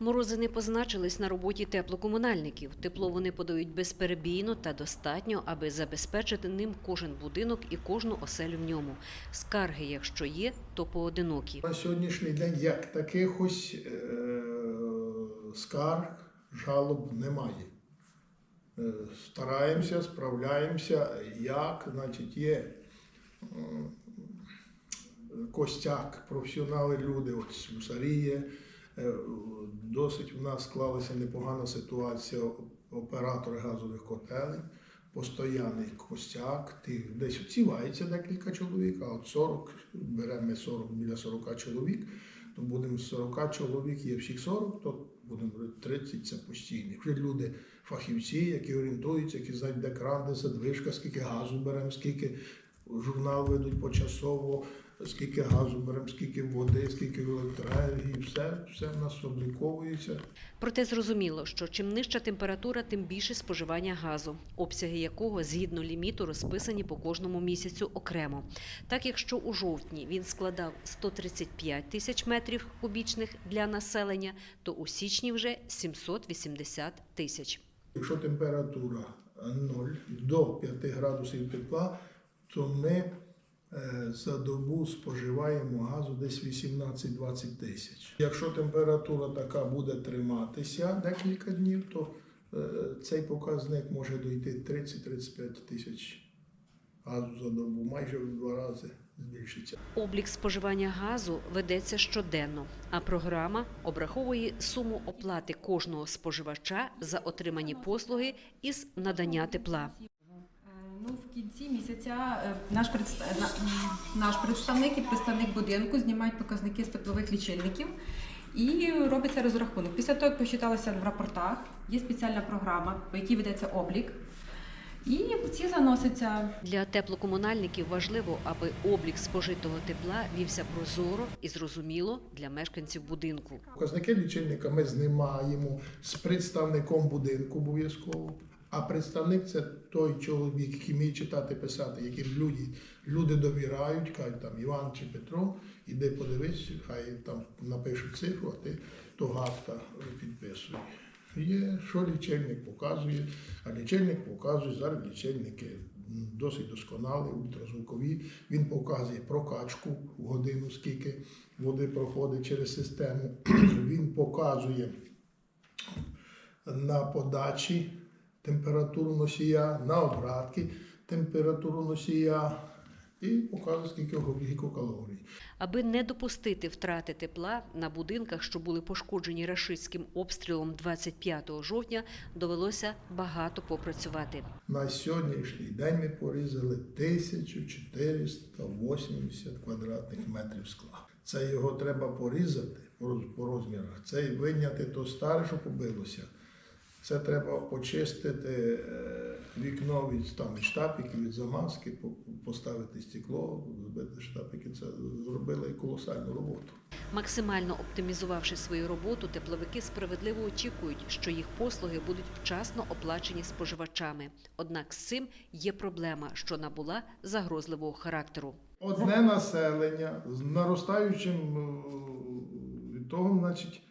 Морози не позначились на роботі теплокомунальників. Тепло вони подають безперебійно та достатньо, аби забезпечити ним кожен будинок і кожну оселю в ньому. Скарги, якщо є, то поодинокі. На сьогоднішній день як таких ось е, скарг, жалоб немає. Е, Стараємося, справляємося, як, значить, є м, костяк, професіонали люди, от слюсарі є. Е, Досить у нас склалася непогана ситуація оператори газових котелень, постоянний костяк, ти десь оцівається декілька чоловік, а от 40, беремо ми 40 біля 40 чоловік, то будемо з 40 чоловік, є всіх 40, то будемо говорити, 30 це постійні. Вже люди, фахівці, які орієнтуються, які знають, де кран, де задвижка, скільки газу беремо, скільки журнал ведуть почасово, скільки газу беремо, скільки води, скільки електроенергії, все, все в нас обліковується. Проте зрозуміло, що чим нижча температура, тим більше споживання газу, обсяги якого згідно ліміту розписані по кожному місяцю окремо. Так, якщо у жовтні він складав 135 тисяч метрів кубічних для населення, то у січні вже 780 тисяч. Якщо температура 0 до 5 градусів тепла, то ми за добу споживаємо газу десь 18-20 тисяч. Якщо температура така буде триматися декілька днів, то е, цей показник може дойти 30-35 тисяч газу за добу, майже в два рази збільшиться. Облік споживання газу ведеться щоденно, а програма обраховує суму оплати кожного споживача за отримані послуги із надання тепла. Ну, в кінці місяця е, наш, представнаш наш представник і представник будинку знімають показники з теплових лічильників і робиться розрахунок. Після того, як посчиталося в рапортах, є спеціальна програма, по якій ведеться облік, і ці заносяться Для теплокомунальників важливо, аби облік спожитого тепла вівся прозоро і зрозуміло для мешканців будинку. Показники лічильника ми знімаємо з представником будинку обов'язково. А представник це той чоловік, який вміє читати, писати, яким люди, люди довіряють, кажуть там Іван чи Петро, іди подивись, хай там напишуть цифру, а ти то гавта підписуй. Є, що лічильник показує, а лічильник показує, зараз лічильники досить досконалі, ультразвукові. Він показує прокачку в годину, скільки води проходить через систему. Він показує на подачі температуру носія, на обратки температуру носія і показує, скільки гікокалорій. Аби не допустити втрати тепла на будинках, що були пошкоджені рашистським обстрілом 25 жовтня, довелося багато попрацювати. На сьогоднішній день ми порізали 1480 квадратних метрів скла. Це його треба порізати по розмірах. Це і виняти то старе, що побилося. Це треба почистити е, вікно від там, від штапіків, від замазки, поставити стекло, зробити штапики. Це зробили колосальну роботу. Максимально оптимізувавши свою роботу, тепловики справедливо очікують, що їх послуги будуть вчасно оплачені споживачами. Однак з цим є проблема, що набула загрозливого характеру. Одне населення з наростаючим е, від того, значить,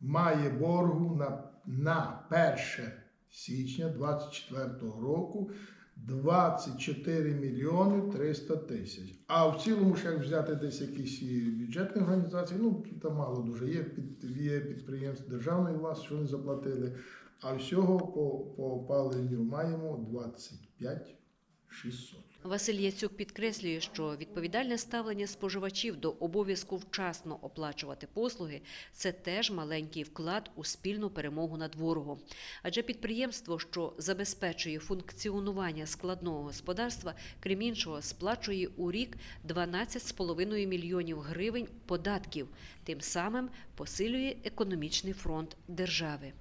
має боргу на, на 1 січня 2024 року 24 мільйони 300 тисяч. А в цілому, ще як взяти десь якісь бюджетні організації, ну там мало дуже є, є підприємства державної власті, що не заплатили. А всього по, по опаленню маємо 25 600. Василь Яцюк підкреслює, що відповідальне ставлення споживачів до обов'язку вчасно оплачувати послуги це теж маленький вклад у спільну перемогу над ворогом. Адже підприємство, що забезпечує функціонування складного господарства, крім іншого, сплачує у рік 12,5 мільйонів гривень податків, тим самим посилює економічний фронт держави.